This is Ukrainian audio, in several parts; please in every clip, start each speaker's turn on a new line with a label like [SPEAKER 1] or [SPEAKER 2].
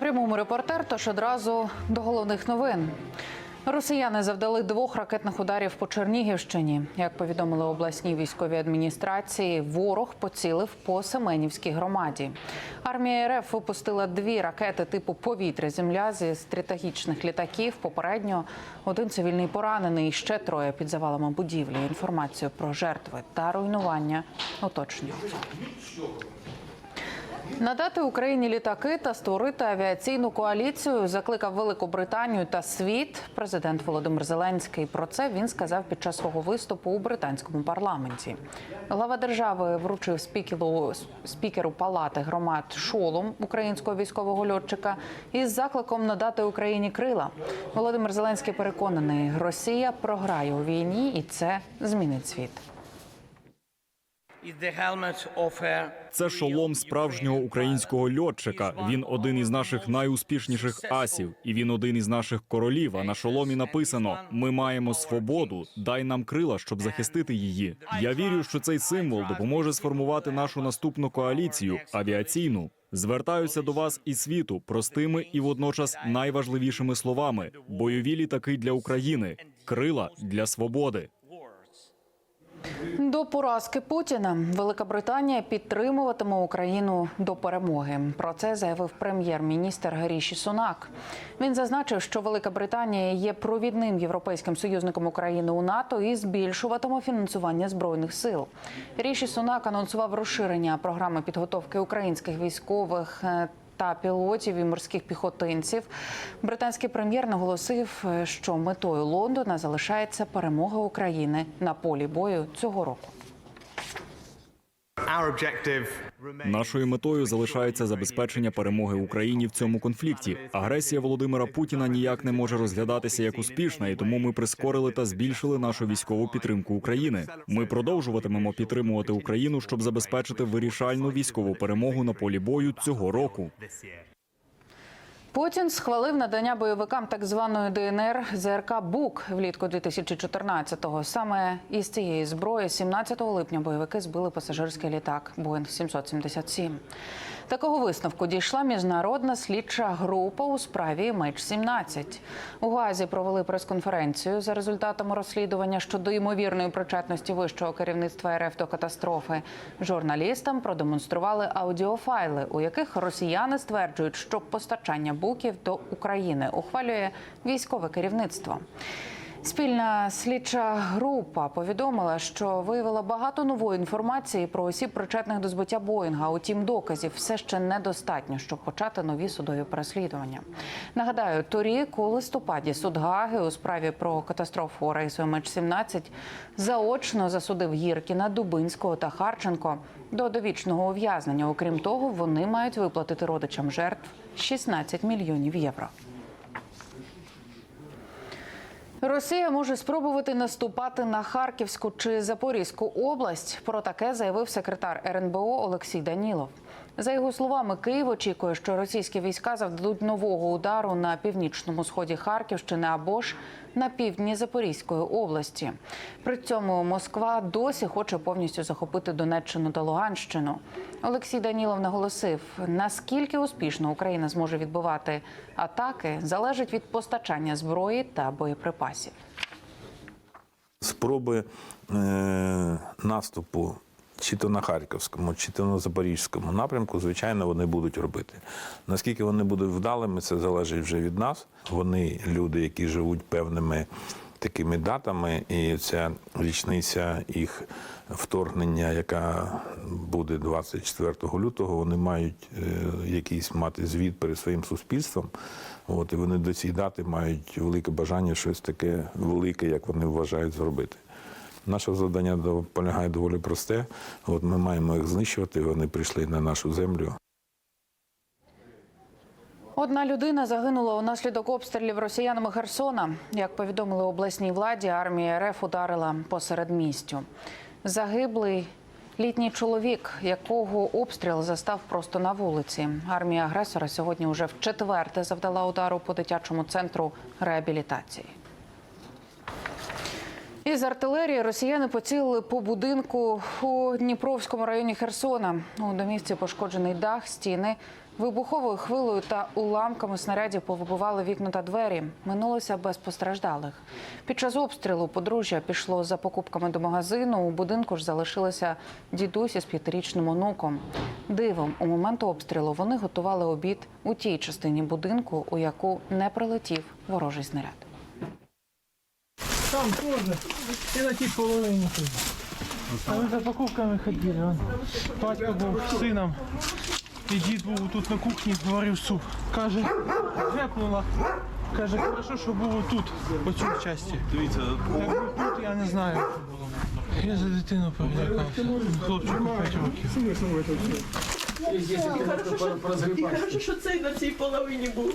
[SPEAKER 1] Прямому репортер, тож одразу до головних новин. Росіяни завдали двох ракетних ударів по Чернігівщині. Як повідомили обласній військовій адміністрації, ворог поцілив по Семенівській громаді. Армія РФ випустила дві ракети типу повітря-земля зі стратегічних літаків. Попередньо один цивільний поранений і ще троє під завалами будівлі. Інформацію про жертви та руйнування уточнюють. Надати Україні літаки та створити авіаційну коаліцію закликав Велику Британію та світ. Президент Володимир Зеленський про це він сказав під час свого виступу у британському парламенті. Глава держави вручив спікеру, спікеру палати громад шолом українського військового льотчика із закликом надати Україні крила. Володимир Зеленський переконаний, Росія програє у війні, і це змінить світ.
[SPEAKER 2] Це шолом справжнього українського льотчика. Він один із наших найуспішніших асів, і він один із наших королів. А на шоломі написано: Ми маємо свободу. Дай нам крила, щоб захистити її. Я вірю, що цей символ допоможе сформувати нашу наступну коаліцію авіаційну. Звертаюся до вас і світу простими і водночас найважливішими словами: бойові літаки для України, крила для свободи.
[SPEAKER 1] До поразки Путіна Велика Британія підтримуватиме Україну до перемоги. Про це заявив прем'єр-міністр Гаріші Сунак. Він зазначив, що Велика Британія є провідним європейським союзником України у НАТО і збільшуватиме фінансування збройних сил. Ріші Сунак анонсував розширення програми підготовки українських військових. Та пілотів і морських піхотинців британський прем'єр наголосив, е, що метою Лондона залишається перемога України на полі бою цього року.
[SPEAKER 2] Нашою метою залишається забезпечення перемоги Україні в цьому конфлікті. Агресія Володимира Путіна ніяк не може розглядатися як успішна, і тому ми прискорили та збільшили нашу військову підтримку України. Ми продовжуватимемо підтримувати Україну, щоб забезпечити вирішальну військову перемогу на полі бою цього року.
[SPEAKER 1] Путін схвалив надання бойовикам так званої ДНР ЗРК БУК влітку 2014-го. Саме із цієї зброї 17 липня бойовики збили пасажирський літак Боїнг 777. Такого висновку дійшла міжнародна слідча група у справі МЕЧ-17. У Газі провели прес-конференцію за результатами розслідування щодо ймовірної причетності вищого керівництва РФ до катастрофи. Журналістам продемонстрували аудіофайли, у яких росіяни стверджують, що постачання буків до України ухвалює військове керівництво. Спільна слідча група повідомила, що виявила багато нової інформації про осіб, причетних до збиття Боїнга. Утім, доказів все ще недостатньо, щоб почати нові судові переслідування. Нагадаю, торік у листопаді суд Гаги у справі про катастрофу рейсу МЕЧ-17 заочно засудив Гіркіна, Дубинського та Харченко до довічного ув'язнення. Окрім того, вони мають виплатити родичам жертв 16 мільйонів євро. Росія може спробувати наступати на Харківську чи Запорізьку область. Про таке заявив секретар РНБО Олексій Данілов. За його словами, Київ очікує, що російські війська завдадуть нового удару на північному сході Харківщини або ж на півдні Запорізької області. При цьому Москва досі хоче повністю захопити Донеччину та Луганщину. Олексій Данілов наголосив, наскільки успішно Україна зможе відбивати атаки, залежить від постачання зброї та боєприпасів.
[SPEAKER 3] спроби е, наступу чи то на Харківському, чи то на Запорізькому напрямку, звичайно, вони будуть робити. Наскільки вони будуть вдалими, це залежить вже від нас. Вони люди, які живуть певними такими датами, і ця річниця їх вторгнення, яка буде 24 лютого, вони мають е, якийсь мати звіт перед своїм суспільством. От, і вони до цієї дати мають велике бажання щось таке велике, як вони вважають, зробити. Наше завдання полягає доволі просте. От ми маємо їх знищувати. Вони прийшли на нашу землю.
[SPEAKER 1] Одна людина загинула унаслідок обстрілів росіянами Херсона. Як повідомили обласній владі, армія РФ ударила посеред містю. Загиблий літній чоловік, якого обстріл застав просто на вулиці. Армія агресора сьогодні вже в четверте завдала удару по дитячому центру реабілітації. Із артилерії росіяни поцілили по будинку у Дніпровському районі Херсона. У домівці пошкоджений дах, стіни, Вибуховою хвилою та уламками снарядів повибивали вікна та двері. Минулося без постраждалих. Під час обстрілу подружжя пішло за покупками до магазину. У будинку ж залишилися дідусь із п'ятирічним онуком. Дивом у момент обстрілу вони готували обід у тій частині будинку, у яку не прилетів ворожий снаряд.
[SPEAKER 4] Там тоже. И на тій половині тут. А ми за покупками ходили. Он. Батько був з сином. І дід був тут на кухні, варив суп. Каже, гепнула. Каже, хорошо, що було тут, по цій часті. Дивіться, якби тут, я не знаю. Я за дитину перелякався. Хлопчику 5 років.
[SPEAKER 5] І хорошо, що цей на цій половині був.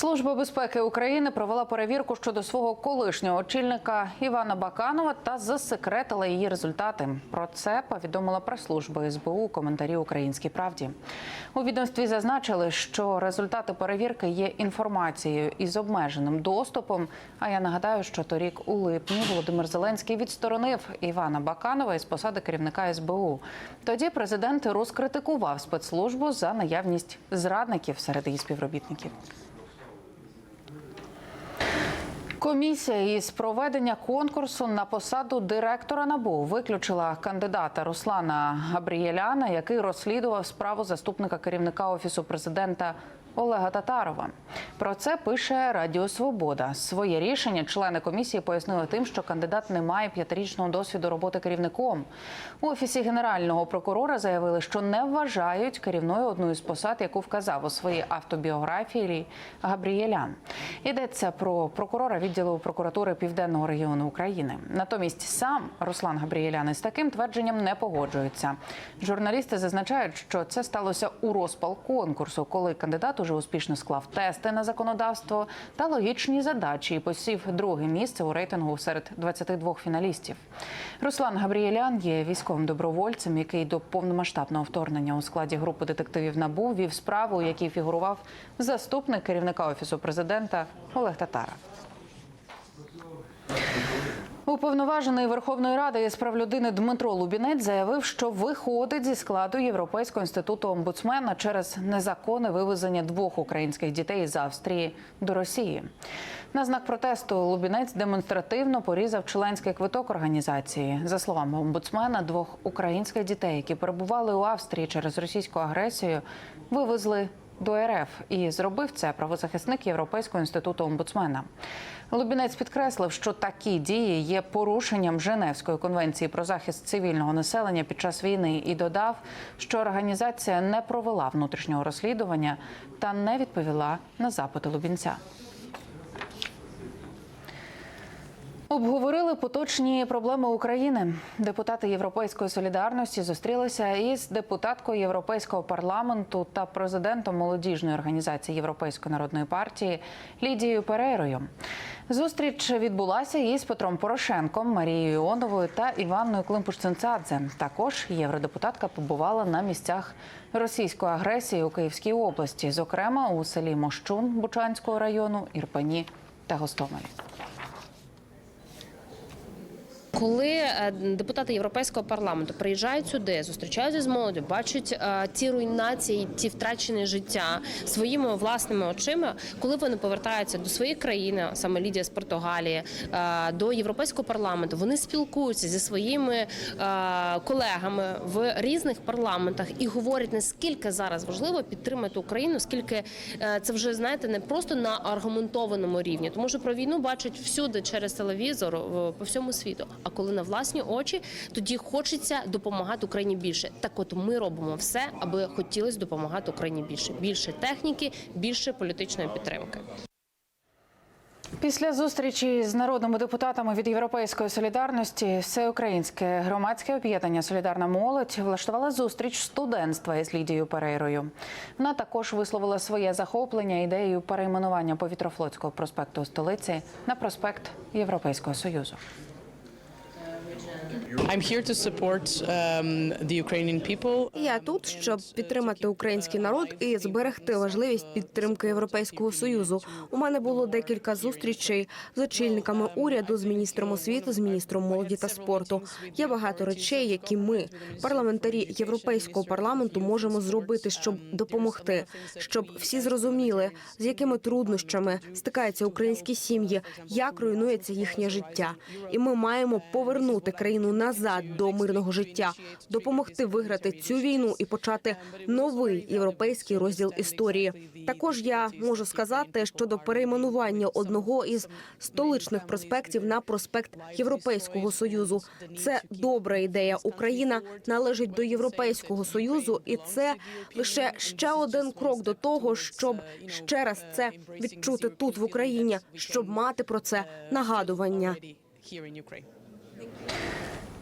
[SPEAKER 1] Служба безпеки України провела перевірку щодо свого колишнього очільника Івана Баканова та засекретила її результати. Про це повідомила прес-служба СБУ у коментарі Українській правді. У відомстві зазначили, що результати перевірки є інформацією із обмеженим доступом. А я нагадаю, що торік у липні Володимир Зеленський відсторонив Івана Баканова із посади керівника СБУ. Тоді президент розкритикував спецслужбу за наявність зрадників серед її співробітників. Комісія із проведення конкурсу на посаду директора НАБУ виключила кандидата Руслана Габрієляна, який розслідував справу заступника керівника офісу президента. Олега Татарова про це пише Радіо Свобода. Своє рішення члени комісії пояснили тим, що кандидат не має п'ятирічного досвіду роботи керівником. У офісі генерального прокурора заявили, що не вважають керівною одну із посад, яку вказав у своїй автобіографії Габрієлян. Йдеться про прокурора відділу прокуратури Південного регіону України. Натомість сам Руслан Габрієлян із таким твердженням не погоджується. Журналісти зазначають, що це сталося у розпал конкурсу, коли кандидат уже успішно склав тести на законодавство та логічні задачі і посів друге місце у рейтингу серед 22 фіналістів. Руслан Габрієлян є військовим добровольцем, який до повномасштабного вторгнення у складі групи детективів НАБУ вів справу, у якій фігурував заступник керівника офісу президента Олег Татаров. Уповноважений Верховної Ради із прав людини Дмитро Лубінець заявив, що виходить зі складу Європейського інституту омбудсмена через незаконне вивезення двох українських дітей з Австрії до Росії. На знак протесту Лубінець демонстративно порізав членський квиток організації. За словами омбудсмена, двох українських дітей, які перебували у Австрії через російську агресію, вивезли до РФ і зробив це правозахисник Європейського інституту омбудсмена. Лубінець підкреслив, що такі дії є порушенням Женевської конвенції про захист цивільного населення під час війни і додав, що організація не провела внутрішнього розслідування та не відповіла на запити Лубінця. Обговорили поточні проблеми України. Депутати Європейської солідарності зустрілися із депутаткою Європейського парламенту та президентом молодіжної організації Європейської народної партії Лідією Перейрою. Зустріч відбулася із Петром Порошенком, Марією Іоновою та Іванною Климпуш-Цинцадзе. Також євродепутатка побувала на місцях російської агресії у Київській області, зокрема у селі Мощун Бучанського району, Ірпені та Гостомелі.
[SPEAKER 6] Коли е, депутати Європейського парламенту приїжджають сюди, зустрічаються з молоддю, бачать е, ті руйнації, ті втрачені життя своїми власними очима, коли вони повертаються до своєї країни, саме Лідія з Португалії, е, до європейського парламенту, вони спілкуються зі своїми колегами в різних парламентах і говорять наскільки зараз важливо підтримати Україну, скільки це вже знаєте не просто на аргументованому рівні, тому що про війну бачать всюди через телевізор по всьому світу. А коли на власні очі, тоді хочеться допомагати Україні більше. Так, от ми робимо все, аби хотілося допомагати Україні більше, більше техніки, більше політичної підтримки.
[SPEAKER 1] Після зустрічі з народними депутатами від Європейської солідарності всеукраїнське громадське об'єднання Солідарна молодь влаштувала зустріч студентства із Лідією Перейрою. Вона також висловила своє захоплення ідеєю перейменування повітрофлотського проспекту столиці на проспект Європейського союзу.
[SPEAKER 7] I'm here to support um.
[SPEAKER 8] Я тут, щоб підтримати український народ і зберегти важливість підтримки Європейського союзу. У мене було декілька зустрічей з очільниками уряду, з міністром освіти, з міністром молоді та спорту. Є багато речей, які ми, парламентарі Європейського парламенту, можемо зробити, щоб допомогти, щоб всі зрозуміли, з якими труднощами стикаються українські сім'ї, як руйнується їхнє життя. І ми маємо повернути країну назад до мирного життя, допомогти виграти цю війну і почати новий європейський розділ історії. Також я можу сказати щодо перейменування одного із столичних проспектів на проспект Європейського союзу. Це добра ідея. Україна належить до Європейського союзу, і це лише ще один крок до того, щоб ще раз це відчути тут в Україні, щоб мати про це нагадування.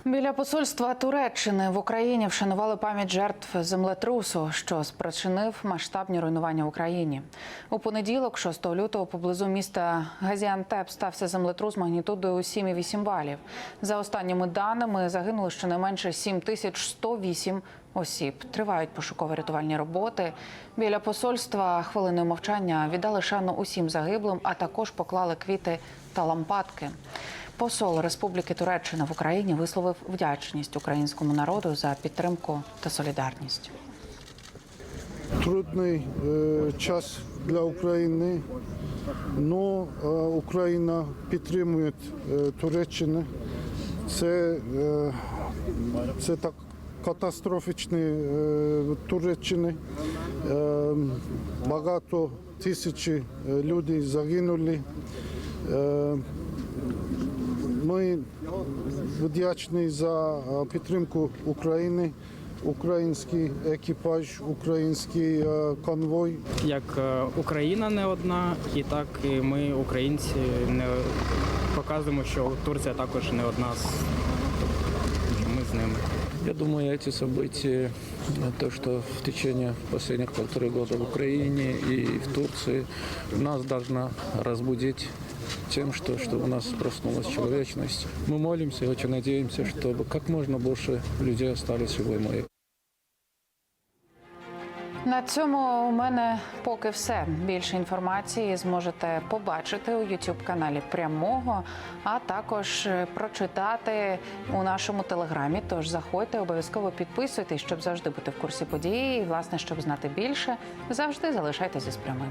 [SPEAKER 1] Біля посольства Туреччини в Україні вшанували пам'ять жертв землетрусу, що спричинив масштабні руйнування в Україні. У понеділок, 6 лютого, поблизу міста Газіантеп стався землетрус магнітудою 7,8 балів. За останніми даними загинули щонайменше 7108 осіб. Тривають пошуково-рятувальні роботи. Біля посольства хвилиною мовчання віддали шану усім загиблим, а також поклали квіти та лампадки. Посол Республіки Туреччина в Україні висловив вдячність українському народу за підтримку та солідарність.
[SPEAKER 9] трудний е, час для України, але Україна підтримує е, Туреччину. Це, е, це так катастрофічні е, Туреччини. Е, багато тисячі е, людей загинули. Е, ми вдячні за е, підтримку України, український екіпаж, український е, конвой.
[SPEAKER 10] як е, Україна не одна, і так і ми, українці, не показуємо, що Турція також не одна з тобто ми з ними.
[SPEAKER 11] Я думаю, эти события, то, что в течение последних полторы года в Украине и в Турции, нас должна разбудить тем, что, что у нас проснулась человечность. Мы молимся и очень надеемся, чтобы как можно больше людей остались живой моей.
[SPEAKER 1] На цьому у мене поки все. Більше інформації зможете побачити у youtube каналі прямого, а також прочитати у нашому телеграмі. Тож заходьте, обов'язково підписуйтесь, щоб завжди бути в курсі події. І власне, щоб знати більше, завжди залишайтеся з прямим.